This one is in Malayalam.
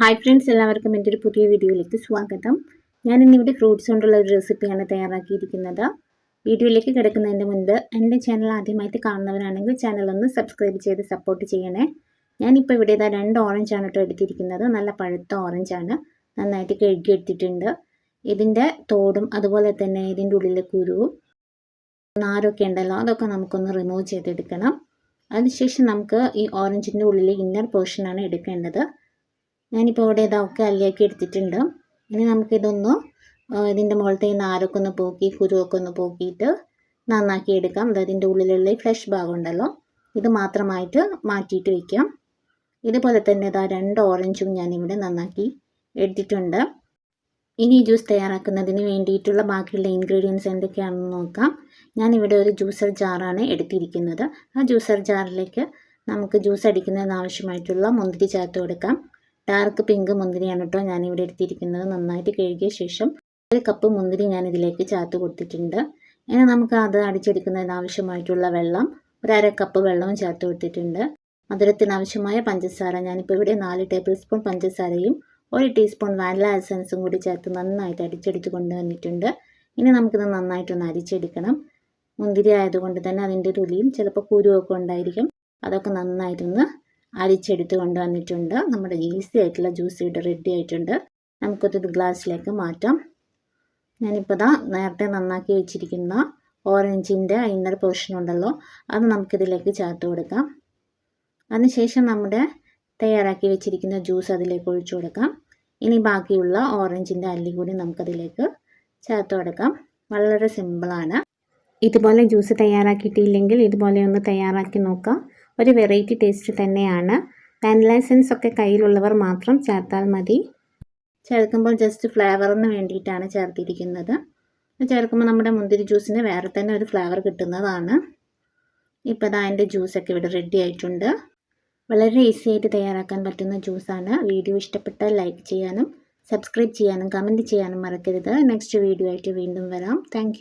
ഹായ് ഫ്രണ്ട്സ് എല്ലാവർക്കും എന്റെ ഒരു പുതിയ വീഡിയോയിലേക്ക് സ്വാഗതം. ഞാൻ ഇന്നിവിടെ ഫ്രൂട്ട്സ് കൊണ്ടുള്ള ഒരു റെസിപ്പിയാണ് തയ്യാറാക്കിയിരിക്കുന്നത്. വീഡിയോയിലേക്ക് കിടക്കുന്നതിന്റെ മുൻപ് എന്റെ ചാനൽ ആദ്യമായിട്ട് കാണുന്നവരാണെങ്കിൽ ചാനൽ ഒന്ന് സബ്സ്ക്രൈബ് ചെയ്ത് സപ്പോർട്ട് ചെയ്യണേ. ഞാനിപ്പോൾ ഇവിടെ ഇതാ രണ്ട് ഓറഞ്ചാണ് കേട്ടോ എടുത്തിരിക്കുന്നത്. നല്ല പഴുത്ത ഓറഞ്ചാണ് നന്നായിട്ട് കഴുകിയെടുത്തിട്ടുണ്ട്. ഇതിന്റെ തോടും അതുപോലെ തന്നെ ഇതിന്റെ ഉള്ളിലെ കുരുവും നാരൊക്കെ ഉണ്ടല്ലോ അതൊക്കെ നമുക്കൊന്ന് റിമൂവ് ചെയ്തെടുക്കണം. അതിനുശേഷം നമുക്ക് ഈ ഓറഞ്ചിന്റെ ഉള്ളിലെ ഇന്നർ പോർഷനാണ് എടുക്കേണ്ടത്. ഞാനിപ്പോൾ ഇവിടെ ഇതൊക്കെ അല്ലിയാക്കി എടുത്തിട്ടുണ്ട്. ഇനി നമുക്കിതൊന്ന് ഇതിന്റെ മുകളിലത്തെ നാരൊക്കെ ഒന്ന് പോക്കി കുരുവൊക്കെ ഒന്ന് പോക്കിയിട്ട് നന്നാക്കി എടുക്കാം. അതായത് ഇതിന്റെ ഉള്ളിലുള്ള ഫ്ലഷ് ഭാഗം ഉണ്ടല്ലോ ഇത് മാത്രമായിട്ട് മാറ്റിയിട്ട് വയ്ക്കാം ഇതുപോലെ തന്നെ ഇതാ രണ്ട് ഓറഞ്ചും ഞാനിവിടെ നന്നാക്കി എടുത്തിട്ടുണ്ട്. ഇനി ജ്യൂസ് തയ്യാറാക്കുന്നതിന് വേണ്ടിയിട്ടുള്ള ബാക്കിയുള്ള ഇൻഗ്രീഡിയൻസ് എന്തൊക്കെയാണെന്ന് നോക്കാം. ഞാനിവിടെ ഒരു ജ്യൂസർ ജാറാണ് എടുത്തിരിക്കുന്നത്. ആ ജ്യൂസർ ജാറിലേക്ക് നമുക്ക് ജ്യൂസ് അടിക്കുന്നതിന് ആവശ്യമായിട്ടുള്ള മുന്തിരി ചേർത്ത് കൊടുക്കാം. ഡാർക്ക് പിങ്ക് മുന്തിരിയാണ് കേട്ടോ ഞാനിവിടെ എടുത്തിരിക്കുന്നത്. നന്നായിട്ട് കഴുകിയ ശേഷം ഒരു കപ്പ് മുന്തിരി ഞാൻ ഇതിലേക്ക് ചേർത്ത് കൊടുത്തിട്ടുണ്ട്. ഇനി നമുക്ക് അത് അടിച്ചെടുക്കുന്നതിന് ആവശ്യമായിട്ടുള്ള വെള്ളം ഒരു അര കപ്പ് വെള്ളവും ചേർത്ത് കൊടുത്തിട്ടുണ്ട്. മധുരത്തിന് ആവശ്യമായ പഞ്ചസാര ഞാനിപ്പോൾ ഇവിടെ നാല് ടേബിൾ സ്പൂൺ പഞ്ചസാരയും ഒരു ടീസ്പൂൺ വാനില എസൻസും കൂടി ചേർത്ത് നന്നായിട്ട് അടിച്ചെടുത്ത് കൊണ്ടുവന്നിട്ടുണ്ട്. ഇനി നമുക്കിത് നന്നായിട്ടൊന്ന് അരിച്ചെടുക്കണം. മുന്തിരി ആയതുകൊണ്ട് തന്നെ അതിന്റെ രുലിയും ചിലപ്പോൾ കുരുവൊക്കെ ഉണ്ടായിരിക്കും. അതൊക്കെ നന്നായിട്ടൊന്ന് അരിച്ചെടുത്ത് കൊണ്ടുവന്നിട്ടുണ്ട്. നമ്മുടെ ഈസി ആയിട്ടുള്ള ജ്യൂസ് ഇവിടെ റെഡി ആയിട്ടുണ്ട്. നമുക്കത് ഗ്ലാസ്സിലേക്ക് മാറ്റാം. ഞാനിപ്പോൾ ദാ നേരത്തെ നന്നാക്കി വെച്ചിരിക്കുന്ന ഓറഞ്ചിന്റെ ഇന്നർ പോർഷൻ ഉണ്ടല്ലോ അത് നമുക്കിതിലേക്ക് ചേർത്ത് കൊടുക്കാം. അതിനുശേഷം നമ്മുടെ തയ്യാറാക്കി വെച്ചിരിക്കുന്ന ജ്യൂസ് അതിലേക്ക് ഒഴിച്ചു കൊടുക്കാം. ഇനി ബാക്കിയുള്ള ഓറഞ്ചിന്റെ അല്ലി കൂടി നമുക്കതിലേക്ക് ചേർത്ത് കൊടുക്കാം. വളരെ സിമ്പിളാണ് ഇതുപോലെ ജ്യൂസ് തയ്യാറാക്കിയിട്ടില്ലെങ്കിൽ ഇതുപോലെ ഒന്ന് തയ്യാറാക്കി നോക്കാം. ഒരു വെറൈറ്റി ടേസ്റ്റ് തന്നെയാണ്. വാനില എസൻസ് ഒക്കെ കയ്യിലുള്ളവർ മാത്രം ചേർത്താൽ മതി. ചേർക്കുമ്പോൾ ജസ്റ്റ് ഫ്ലേവറിന് വേണ്ടിയിട്ടാണ് ചേർത്തിരിക്കുന്നത്. ചേർക്കുമ്പോൾ നമ്മുടെ മുന്തിരി ജ്യൂസിന് വേറെ തന്നെ ഒരു ഫ്ലേവർ കിട്ടുന്നതാണ്. ഇപ്പോൾ അതാ അതിന്റെ ജ്യൂസൊക്കെ ഇവിടെ റെഡി ആയിട്ടുണ്ട്. വളരെ ഈസി ആയിട്ട് തയ്യാറാക്കാൻ പറ്റുന്ന ജ്യൂസാണ് വീഡിയോ ഇഷ്ടപ്പെട്ടാൽ ലൈക്ക് ചെയ്യാനും സബ്സ്ക്രൈബ് ചെയ്യാനും കമന്റ് ചെയ്യാനും മറക്കരുത്. നെക്സ്റ്റ് വീഡിയോ ആയിട്ട് വീണ്ടും വരാം. താങ്ക്